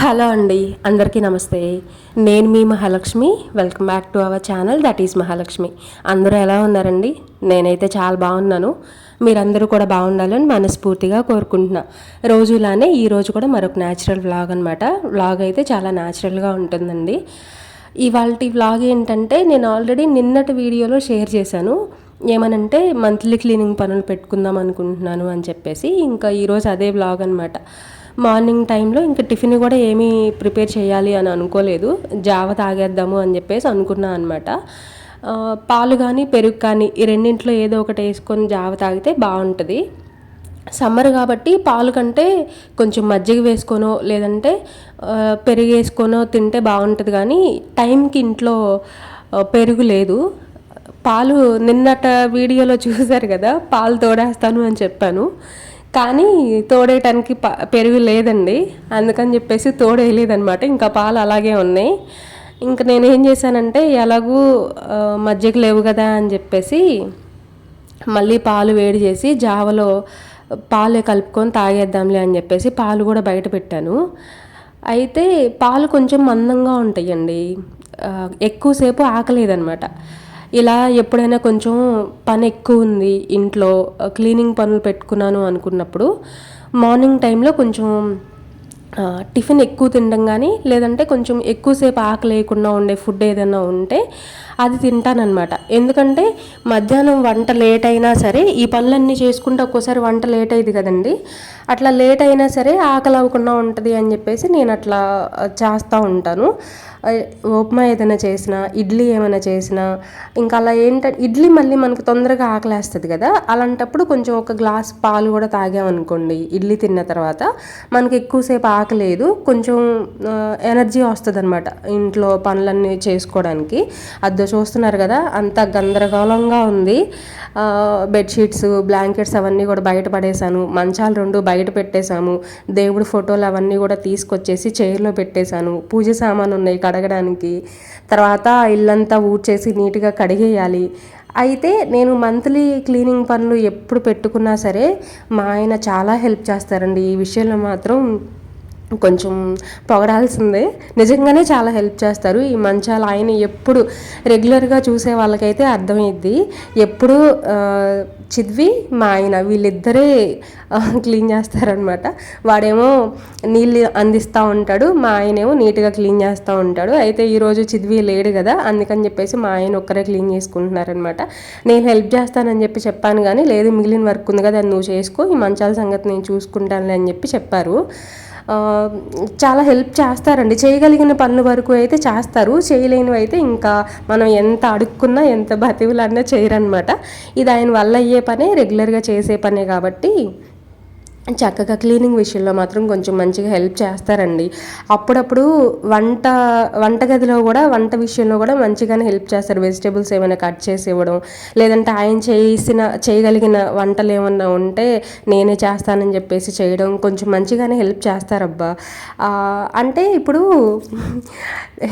Hello అండి అందరికీ నమస్తే. నేను మీ Mahalakshmi welcome back to our channel that is Mahalakshmi. అందరూ ఎలా ఉన్నారండి? నేనైతే చాలా బాగున్నాను. మీరందరూ కూడా బాగుండాలని మనస్ఫూర్తిగా కోరుకుంటున్నా. రోజులానే ఈ రోజు కూడా మరొక న్యాచురల్ వ్లాగ్ అనమాట వ్లాగ్ అయితే చాలా న్యాచురల్గా ఉంటుందండి. ఇవాళ వ్లాగ్ ఏంటంటే నేను ఆల్రెడీ నిన్నటి వీడియోలో షేర్ చేశాను. ఏమనంటే మంత్లీ క్లీనింగ్ పనులు పెట్టుకుందాం అనుకుంటున్నాను అని చెప్పేసి ఇంకా ఈరోజు అదే వ్లాగ్ అనమాట మార్నింగ్ టైంలో ఇంకా టిఫిన్ కూడా ఏమీ ప్రిపేర్ చేయాలి అని అనుకోలేదు. జావ తాగేద్దాము అని చెప్పేసి అనుకున్నా అనమాట పాలు కానీ పెరుగు కానీ ఈ రెండింట్లో ఏదో ఒకటి వేసుకొని జావ తాగితే బాగుంటుంది. సమ్మర్ కాబట్టి పాలు కంటే కొంచెం మజ్జిగ వేసుకొనో లేదంటే పెరుగు వేసుకొనో తింటే బాగుంటుంది కానీ టైంకి ఇంట్లో పెరుగు లేదు. పాలు నిన్నట వీడియోలో చూశారు కదా పాలు తోడేస్తాను అని చెప్పాను. కానీ తోడేయటానికి పెరుగు లేదండి. అందుకని చెప్పేసి తోడేయలేదనమాట ఇంకా పాలు అలాగే ఉన్నాయి. ఇంకా నేను ఏం చేశానంటే ఎలాగూ మజ్జిగ లేవు కదా అని చెప్పేసి మళ్ళీ పాలు వేడి చేసి జావలో పాలు కలుపుకొని తాగేద్దాంలే అని చెప్పేసి పాలు కూడా బయట పెట్టాను. అయితే పాలు కొంచెం మందంగా ఉంటాయండి. ఎక్కువసేపు ఆకలేదనమాట ఇలా ఎప్పుడైనా కొంచెం పని ఎక్కువ ఉంది ఇంట్లో క్లీనింగ్ పనులు పెట్టుకున్నాను అనుకున్నప్పుడు మార్నింగ్ టైంలో కొంచెం టిఫిన్ ఎక్కువ తినడం కానీ లేదంటే కొంచెం ఎక్కువసేపు ఆకలి లేకుండా ఉండే ఫుడ్ ఏదైనా ఉంటే అది తింటానమాట ఎందుకంటే మధ్యాహ్నం వంట లేట్ అయినా సరే ఈ పనులన్నీ చేసుకుంటే ఒక్కోసారి వంట లేట్ అయ్యింది కదండి. అట్లా లేట్ అయినా సరే ఆకలి అవ్వకుండా ఉంటుంది అని చెప్పేసి నేను అట్లా చేస్తూ ఉంటాను. ఉప్మా ఏదైనా చేసినా ఇడ్లీ ఏమైనా చేసినా ఇంకా అలా ఏంటంటే ఇడ్లీ మళ్ళీ మనకు తొందరగా ఆకలేస్తుంది కదా? అలాంటప్పుడు కొంచెం ఒక గ్లాస్ పాలు కూడా తాగామనుకోండి ఇడ్లీ తిన్న తర్వాత మనకి ఎక్కువసేపు ఆకలేదు కొంచెం ఎనర్జీ వస్తుంది అనమాట ఇంట్లో పనులన్నీ చేసుకోవడానికి. అద్దో చూస్తున్నారు కదా అంత గందరగోళంగా ఉంది. బెడ్షీట్స్ బ్లాంకెట్స్ అవన్నీ కూడా బయట పడేశాను మంచాలు రెండు బయట పెట్టేశాము దేవుడి ఫోటోలు అవన్నీ కూడా తీసుకొచ్చేసి చైర్లో పెట్టేశాను పూజ సామాను ఉన్నాయి కడగడానికి. తర్వాత ఇల్లంతా ఊడ్చేసి నీట్గా కడిగేయాలి. అయితే నేను మంత్లీ క్లీనింగ్ పనులు ఎప్పుడు పెట్టుకున్నా సరే మా ఆయన చాలా హెల్ప్ చేస్తారండి. ఈ విషయంలో మాత్రం కొంచెం పొగడాల్సిందే. నిజంగానే చాలా హెల్ప్ చేస్తారు. ఈ మంచాలు ఆయన ఎప్పుడు రెగ్యులర్గా చూసే వాళ్ళకైతే అర్థమైద్ది. ఎప్పుడు చిద్వి మా ఆయన వీళ్ళిద్దరే క్లీన్ చేస్తారనమాట వాడేమో నీళ్ళు అందిస్తూ ఉంటాడు మా ఆయనేమో నీట్గా క్లీన్ చేస్తూ ఉంటాడు. అయితే ఈరోజు చిద్వి లేడు కదా అందుకని చెప్పేసి మా ఆయన ఒక్కరే క్లీన్ చేసుకుంటున్నారనమాట నేను హెల్ప్ చేస్తానని చెప్పి చెప్పాను కానీ లేదు మిగిలిన వర్క్ ఉంది కదా నువ్వు చేసుకో ఈ మంచాల సంగతి నేను చూసుకుంటానులే అని చెప్పి చెప్పారు. చాలా హెల్ప్ చేస్తారండి. చేయగలిగిన పనుల వరకు అయితే చేస్తారు. చేయలేనివి అయితే ఇంకా మనం ఎంత అడుక్కున్నా ఎంత బతివులన్నా చేయరనమాట ఇది ఆయన వల్ల అయ్యే పనే రెగ్యులర్గా చేసే పనే కాబట్టి చక్కగా క్లీనింగ్ విషయంలో మాత్రం కొంచెం మంచిగా హెల్ప్ చేస్తారండి. అప్పుడప్పుడు వంట వంటగదిలో కూడా వంట విషయంలో కూడా మంచిగానే హెల్ప్ చేస్తారు. వెజిటేబుల్స్ ఏమైనా కట్ చేసి ఇవ్వడం లేదంటే ఆయన చేసిన చేయగలిగిన వంటలు ఏమన్నా ఉంటే నేనే చేస్తానని చెప్పేసి చేయడం కొంచెం మంచిగానే హెల్ప్ చేస్తారబ్బా. అంటే ఇప్పుడు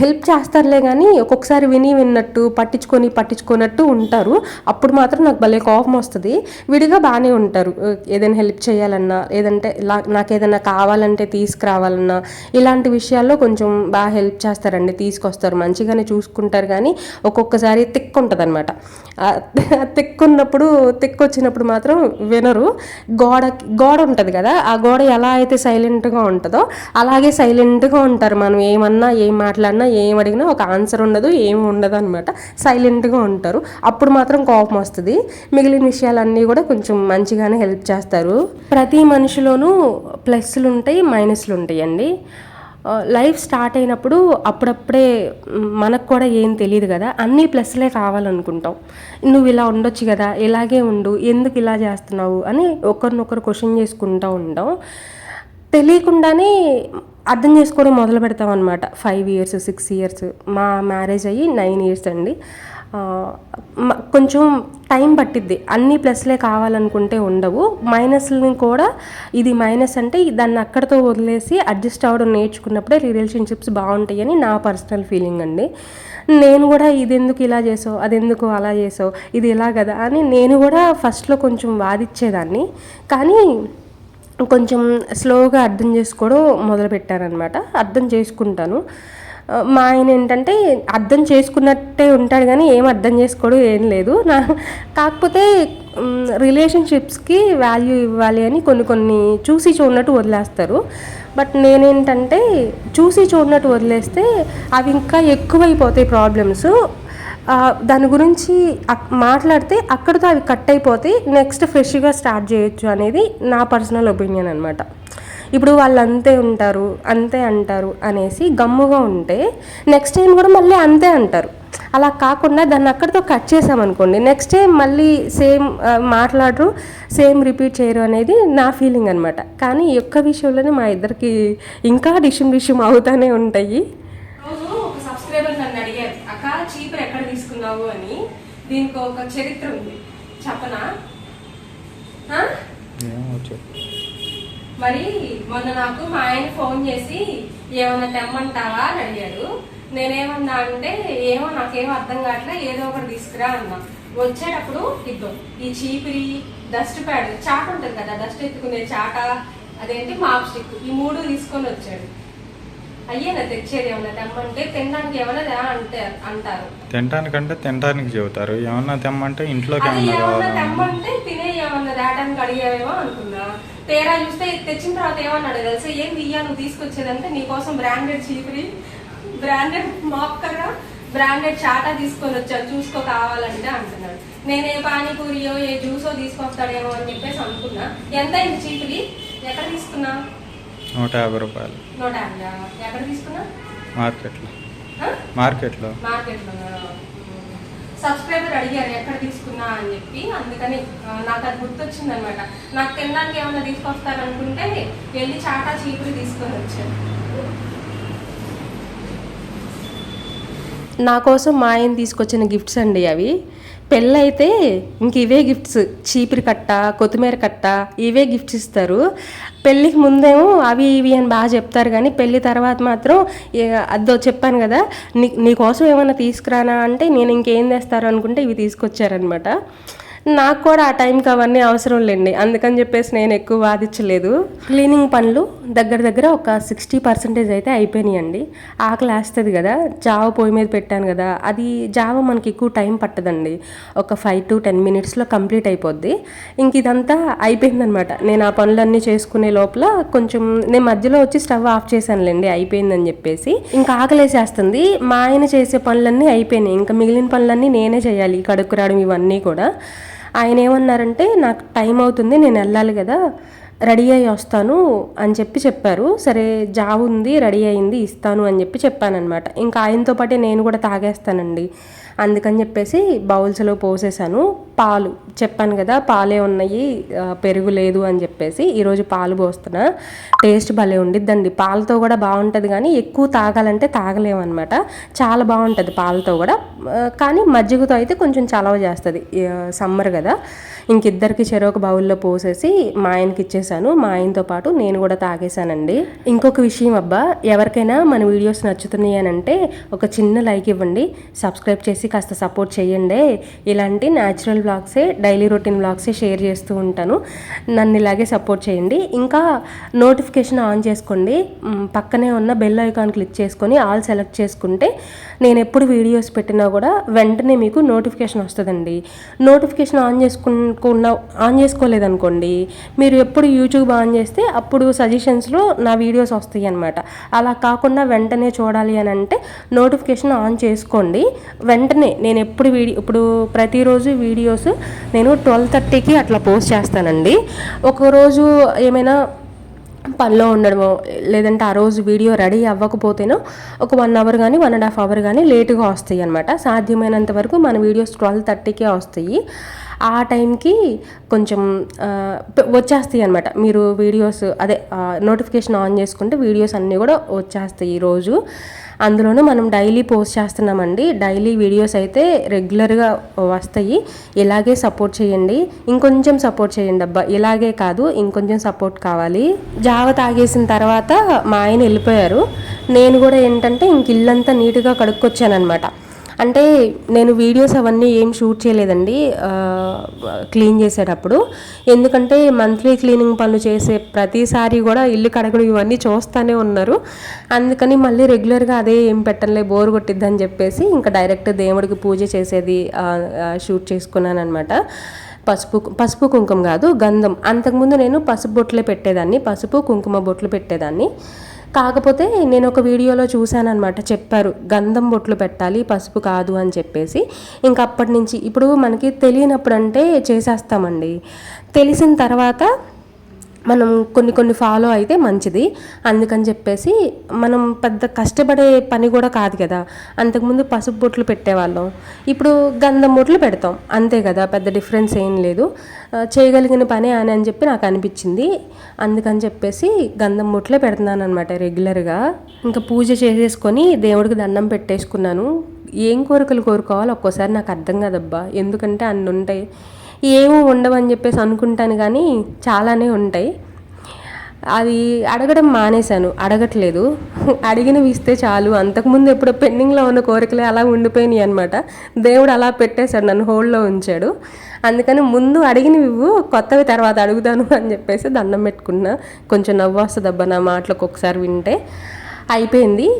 హెల్ప్ చేస్తారులే కానీ ఒక్కొక్కసారి విని విన్నట్టు పట్టించుకొని పట్టించుకున్నట్టు ఉంటారు. అప్పుడు మాత్రం నాకు భలే కోపం వస్తుంది. విడిగా బాగానే ఉంటారు. ఏదైనా హెల్ప్ చేయాలన్నా ఏదంటే నాకు ఏదైనా కావాలంటే తీసుకురావాలన్నా ఇలాంటి విషయాల్లో కొంచెం బాగా హెల్ప్ చేస్తారండి తీసుకొస్తారు. మంచిగానే చూసుకుంటారు కానీ ఒక్కొక్కసారి తిక్కు ఉంటుంది అనమాట తిక్కున్నప్పుడు తిక్కు వచ్చినప్పుడు మాత్రం వినరు. గోడ గోడ ఉంటుంది కదా ఆ గోడ ఎలా అయితే సైలెంట్గా ఉంటుందో అలాగే సైలెంట్గా ఉంటారు. మనం ఏమన్నా ఏం మాట్లాడినా ఏం అడిగినా ఒక ఆన్సర్ ఉండదు ఏమి ఉండదు అనమాట సైలెంట్గా ఉంటారు. అప్పుడు మాత్రం కోపం వస్తుంది. మిగిలిన విషయాలన్నీ కూడా కొంచెం మంచిగానే హెల్ప్ చేస్తారు. ప్రతి మనిషిలోనూ ప్లస్లు ఉంటాయి మైనస్లు ఉంటాయండి లైఫ్ స్టార్ట్ అయినప్పుడు అప్పుడప్పుడే మనకు కూడా ఏం తెలియదు కదా. అన్నీ ప్లస్లే కావాలనుకుంటాం నువ్వు ఇలా ఉండొచ్చు కదా ఇలాగే ఉండు ఎందుకు ఇలా చేస్తున్నావు? అని ఒకరినొకరు క్వశ్చన్ చేసుకుంటూ ఉంటాం. తెలియకుండానే అర్థం చేసుకోవడం మొదలు పెడతాం అనమాట ఫైవ్ ఇయర్స్ సిక్స్ ఇయర్స్. మా మ్యారేజ్ అయ్యి నైన్ ఇయర్స్ అండి. కొంచెం టైం పట్టిద్ది. అన్ని ప్లస్లే కావాలనుకుంటే ఉండవు. మైనస్ని కూడా ఇది మైనస్ అంటే దాన్ని అక్కడితో వదిలేసి అడ్జస్ట్ అవ్వడం నేర్చుకున్నప్పుడే రిలేషన్షిప్స్ బాగుంటాయని నా పర్సనల్ ఫీలింగ్ అండి. నేను కూడా ఇది ఎందుకు ఇలా చేసావు? అది ఎందుకు అలా చేసావు? ఇది ఇలా కదా అని నేను కూడా ఫస్ట్లో కొంచెం వాదిచ్చేదాన్ని. కానీ కొంచెం స్లోగా అర్థం చేసుకోవడం మొదలుపెట్టారనమాట. అర్థం చేసుకుంటాను. మా ఆయన ఏంటంటే అర్థం చేసుకున్నట్టే ఉంటాడు కానీ ఏం అర్థం చేసుకోవడం ఏం లేదు. నా కాకపోతే రిలేషన్షిప్స్కి వాల్యూ ఇవ్వాలి అని కొన్ని కొన్ని చూసి చూడనట్టు వదిలేస్తారు. బట్ నేనేంటంటే చూసి చూడనట్టు వదిలేస్తే అవి ఇంకా ఎక్కువైపోతాయి ప్రాబ్లమ్స్. దాని గురించి మాట్లాడితే అక్కడితో అవి కట్ అయిపోతే నెక్స్ట్ ఫ్రెష్గా స్టార్ట్ చేయొచ్చు అనేది నా పర్సనల్ ఒపీనియన్ అనమాట ఇప్పుడు వాళ్ళు అంతే ఉంటారు అంతే అంటారు అనేసి గమ్ముగా ఉంటే నెక్స్ట్ టైం కూడా మళ్ళీ అంతే అంటారు. అలా కాకుండా దాన్ని అక్కడితో కట్ చేసామనుకోండి నెక్స్ట్ టైం మళ్ళీ సేమ్ మాట్లాడరు సేమ్ రిపీట్ చేయరు అనేది నా ఫీలింగ్ అనమాట కానీ ఈ ఒక్క విషయంలోనే మా ఇద్దరికి ఇంకా డిషం డిషం అవుతానే ఉంటాయి. రోజు ఒక సబ్స్క్రైబర్ నన్ను అడిగారు అక్క చీపర్ ఎక్కడ తీసుకున్నావు? అని. దీనికి ఒక చరిత్ర ఉంది. చెప్పనా? మరి మొన్న నాకు మా ఆయన ఫోన్ చేసి ఏమన్నా తెమ్మంటావా? అని అడిగాడు. నేనేమన్నా అంటే ఏమో నాకేమో అర్థం కావట్లే ఏదో ఒకటి తీసుకురా అన్నా. వచ్చేటప్పుడు ఇద్దాం. ఈ చీపిరి డస్ట్ ప్యాడ్ చాట ఉంటుంది కదా డస్ట్ ఎత్తుకునే చాట అదేంటి మాప్ స్టిక్ ఈ మూడు తీసుకొని వచ్చాడు. అయ్యేనా తెచ్చేది ఏమన్నా తెమ్మంటే తినడానికి ఏమన్నా దా అంటే అంటారు. తినడానికంటే తినడానికి చెబుతారు. ఏమన్నా తెమ్మంటే ఇంట్లోకి కావాలా? తెమ్మంటే తినే ఏమన్నా దాటానికి అడిగావేమో అనుకున్నా. తీరా చూస్తే తెచ్చిన తర్వాత ఏమన్నాడు తెలుసా? ఏం ఇయ్యా నువ్వు తీసుకొచ్చేదంటే నీకోసం బ్రాండెడ్ చీపురి బ్రాండెడ్ మాప్ కదా బ్రాండెడ్ చాటా తీసుకొని వచ్చాను. చూసుకో కావాలంటే అంటున్నాడు. నేను ఏ పానీపూరియో ఏ జ్యూసో తీసుకొస్తాడేమో అని చెప్పేసి అనుకున్నా. ఎంత అయింది చీపురి? ఎక్కడ తీసుకున్నా? నూట యాభై రూపాయలు. నూట యాభై ఎక్కడ తీసుకున్నా? మార్కెట్లో? మార్కెట్లో. మార్కెట్లో. సబ్స్క్రైబర్ అడిగారు ఎక్కడ తీసుకున్నా అని చెప్పి. అందుకని నాకు అది గుర్తొచ్చింది అనమాట నాకు తినడానికి ఏమైనా తీసుకొస్తారనుకుంటే వెళ్ళి చాటా చీపురు తీసుకొని వచ్చాను నా కోసం మా ఆయన తీసుకొచ్చిన గిఫ్ట్స్ అండి అవి. పెళ్ళైతే ఇంక ఇవే గిఫ్ట్స్. చీపిరి కట్ట కొత్తిమీర కట్ట ఇవే గిఫ్ట్స్ ఇస్తారు. పెళ్ళికి ముందేమో అవి ఇవి అని బాగా చెప్తారు కానీ పెళ్ళి తర్వాత మాత్రం అద్దో చెప్పాను కదా నీ నీకోసం ఏమైనా తీసుకురానా అంటే నేను ఇంకేం తెస్తారు అనుకుంటే ఇవి తీసుకొచ్చారనమాట నాకు కూడా ఆ టైంకి అవన్నీ అవసరం లేండి. అందుకని చెప్పేసి నేను ఎక్కువ వాదించలేదు. క్లీనింగ్ పనులు దగ్గర దగ్గర ఒక సిక్స్టీ పర్సెంటేజ్ అయితే అయిపోయినాయండి. ఆకలి వేస్తుంది కదా జావ పొయ్యి మీద పెట్టాను కదా అది జావ మనకి ఎక్కువ టైం పట్టదండి. ఒక ఫైవ్ టు టెన్ మినిట్స్లో కంప్లీట్ అయిపోద్ది. ఇంక ఇదంతా అయిపోయిందనమాట. నేను ఆ పనులన్నీ చేసుకునే లోపల కొంచెం నేను మధ్యలో వచ్చి స్టవ్ ఆఫ్ చేశానులేండి అయిపోయిందని చెప్పేసి. ఇంకా ఆకలేసేస్తుంది. మా ఆయన చేసే పనులన్నీ అయిపోయినాయి. ఇంకా మిగిలిన పనులన్నీ నేనే చేయాలి కడుక్కు రావడం ఇవన్నీ కూడా. ఆయన ఏమన్నారంటే నాకు టైం అవుతుంది నేను వెళ్ళాలి కదా రెడీ అయ్యి వస్తాను అని చెప్పి చెప్పారు. సరే జాబ్ ఉంది రెడీ అయింది ఇస్తాను అని చెప్పి చెప్పానమాట ఇంకా ఆయనతో పాటే నేను కూడా తాగేస్తానండి. అందుకని చెప్పేసి బౌల్స్లో పోసేసాను. పాలు చెప్పాను కదా పాలే ఉన్నాయి పెరుగు లేదు అని చెప్పేసి ఈరోజు పాలు పోస్తున్నా. టేస్ట్ భలే ఉండిద్దండి. పాలతో కూడా బాగుంటుంది కానీ ఎక్కువ తాగాలంటే తాగలేమన్నమాట. చాలా బాగుంటుంది పాలతో కూడా. కానీ మజ్జిగతో అయితే కొంచెం చలవ చేస్తుంది. సమ్మర్ కదా. ఇంకిద్దరికి చెరొక బౌల్లో పోసేసి మా ఆయనకి ఇచ్చేసాను. మా ఆయనతో పాటు నేను కూడా తాగేశానండి. ఇంకొక విషయం అబ్బా ఎవరికైనా మన వీడియోస్ నచ్చుతున్నాయి అని అంటే ఒక చిన్న లైక్ ఇవ్వండి. సబ్స్క్రైబ్ చేసి కాస్త సపోర్ట్ చేయండి. ఇలాంటి న్యాచురల్ బ్లాగ్సే డైలీ రొటీన్ బ్లాగ్సే షేర్ చేస్తూ ఉంటాను. నన్ను ఇలాగే సపోర్ట్ చేయండి. ఇంకా నోటిఫికేషన్ ఆన్ చేసుకోండి. పక్కనే ఉన్న బెల్ ఐకాన్ క్లిక్ చేసుకొని ఆల్ సెలెక్ట్ చేసుకుంటే నేను ఎప్పుడు వీడియోస్ పెట్టినా కూడా వెంటనే మీకు నోటిఫికేషన్ వస్తుందండి. నోటిఫికేషన్ ఆన్ చేసుకు చేసుకున్న ఆన్ చేసుకోలేదనుకోండి మీరు ఎప్పుడు యూట్యూబ్ ఆన్ చేస్తే అప్పుడు సజెషన్స్లో నా వీడియోస్ వస్తాయి అనమాట అలా కాకుండా వెంటనే చూడాలి అని అంటే నోటిఫికేషన్ ఆన్ చేసుకోండి. వెంటనే నేను ఎప్పుడు వీడియో ఇప్పుడు ప్రతిరోజు వీడియోస్ నేను ట్వెల్వ్ థర్టీకి అట్లా పోస్ట్ చేస్తానండి. ఒకరోజు ఏమైనా పనిలో ఉండడము లేదంటే ఆ రోజు వీడియో రెడీ అవ్వకపోతేనో ఒక వన్ అవర్ కానీ వన్ అండ్ హాఫ్ అవర్ కానీ లేటుగా వస్తాయి అనమాట సాధ్యమైనంత వరకు మన వీడియోస్ ట్వెల్వ్ థర్టీకే వస్తాయి. ఆ టైంకి కొంచెం వచ్చేస్తాయి అనమాట మీరు వీడియోస్ అదే నోటిఫికేషన్ ఆన్ చేసుకుంటే వీడియోస్ అన్నీ కూడా వచ్చేస్తాయి ఈరోజు అందులోనూ మనం డైలీ పోస్ట్ చేస్తున్నామండి. డైలీ వీడియోస్ అయితే రెగ్యులర్గా వస్తాయి. ఇలాగే సపోర్ట్ చేయండి. ఇంకొంచెం సపోర్ట్ చేయండి అబ్బా. ఇలాగే కాదు ఇంకొంచెం సపోర్ట్ కావాలి. జావ తాగేసిన తర్వాత మా ఆయన వెళ్ళిపోయారు. నేను కూడా ఏంటంటే ఇంక ఇల్లంతా నీట్గా కడుక్కొచ్చానమాట అంటే నేను వీడియోస్ అవన్నీ ఏం షూట్ చేయలేదండి క్లీన్ చేసేటప్పుడు. ఎందుకంటే మంత్లీ క్లీనింగ్ పనులు చేసే ప్రతిసారి కూడా ఇల్లు కడగడం ఇవన్నీ చూస్తూనే ఉన్నారు. అందుకని మళ్ళీ రెగ్యులర్గా అదే ఏం పెట్టలే బోర్ కొట్టిద్దని చెప్పేసి ఇంకా డైరెక్ట్ దేవుడికి పూజ చేసేది షూట్ చేసుకున్నాను అనమాట పసుపు పసుపు కుంకుమ కాదు గంధం. అంతకుముందు నేను పసుపు బొట్లే పెట్టేదాన్ని పసుపు కుంకుమ బొట్లు పెట్టేదాన్ని. కాకపోతే నేను ఒక వీడియోలో చూశానమాట చెప్పారు గంధం బొట్లు పెట్టాలి పసుపు కాదు అని చెప్పేసి. ఇంకా అప్పటి నుంచి ఇప్పుడు మనకి తెలియనప్పుడు అంటే చేసేస్తామండి. తెలిసిన తర్వాత మనం కొన్ని కొన్ని ఫాలో అయితే మంచిది. అందుకని చెప్పేసి మనం పెద్ద కష్టపడే పని కూడా కాదు కదా. అంతకుముందు పసుపు బొట్లు పెట్టేవాళ్ళం. ఇప్పుడు గంధం బొట్లు పెడతాం. అంతే కదా పెద్ద డిఫరెన్స్ ఏం లేదు. చేయగలిగిన పనే అని అని చెప్పి నాకు అనిపించింది. అందుకని చెప్పేసి గంధం బొట్లే పెడుతున్నాను అనమాట రెగ్యులర్గా ఇంకా పూజ చేసేసుకొని దేవుడికి దండం పెట్టేసుకున్నాను. ఏం కోరికలు కోరుకోవాలో ఒక్కోసారి నాకు అర్థం కాదబ్బా. ఎందుకంటే అన్ని ఉంటాయి ఏమో ఉండవని చెప్పేసి అనుకుంటాను కానీ చాలానే ఉంటాయి. అది అడగడం మానేశాను. అడగట్లేదు. అడిగినవి ఇస్తే చాలు. అంతకుముందు ఎప్పుడో పెండింగ్లో ఉన్న కోరికలే అలా ఉండిపోయినాయి అనమాట దేవుడు అలా పెట్టేశాడు నన్ను హోల్డ్లో ఉంచాడు. అందుకని ముందు అడిగినవి ఇవ్వు కొత్తవి తర్వాత అడుగుతాను అని చెప్పేసి దండం పెట్టుకున్నా. కొంచెం నవ్వు నా మాటలకు ఒకసారి వింటే. అయిపోయింది.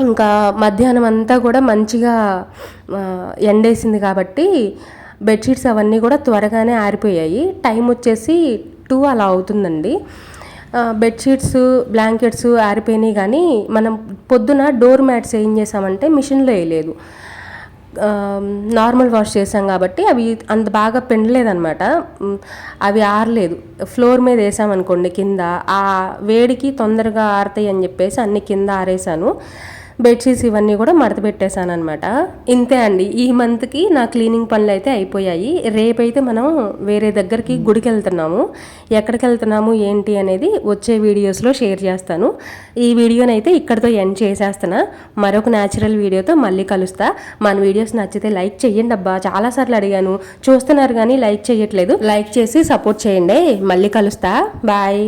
ఇంకా మధ్యాహ్నం అంతా కూడా మంచిగా ఎండేసింది కాబట్టి బెడ్షీట్స్ అవన్నీ కూడా త్వరగానే ఆరిపోయాయి. టైం వచ్చేసి టూ అలా అవుతుందండి. బెడ్షీట్స్ బ్లాంకెట్స్ ఆరిపోయినాయి కానీ మనం పొద్దున డోర్ మ్యాట్స్ ఏం చేసామంటే మిషన్లో వేయలేదు. నార్మల్ వాష్ చేసాం కాబట్టి అవి అంత బాగా పెండలేదనమాట అవి ఆరలేదు. ఫ్లోర్ మీద వేసామనుకోండి కింద ఆ వేడికి తొందరగా ఆరుతాయి అని చెప్పేసి అన్ని కింద ఆరేసాను. బెడ్షీట్స్ ఇవన్నీ కూడా మడత పెట్టేశాను అనమాట ఇంతే అండి. ఈ మంత్కి నా క్లీనింగ్ పనులు అయితే అయిపోయాయి. రేపైతే మనం వేరే దగ్గరికి గుడికి వెళ్తున్నాము ఎక్కడికి వెళ్తున్నాము ఏంటి అనేది వచ్చే వీడియోస్లో షేర్ చేస్తాను. ఈ వీడియోని అయితే ఇక్కడితో ఎండ్ చేసేస్తున్నా. మరొక న్యాచురల్ వీడియోతో మళ్ళీ కలుస్తా. మన వీడియోస్ నచ్చితే లైక్ చేయండి అబ్బా. చాలాసార్లు అడిగాను. చూస్తున్నారు కానీ లైక్ చేయట్లేదు లైక్ చేసి సపోర్ట్ చేయండి. మళ్ళీ కలుస్తా. బాయ్.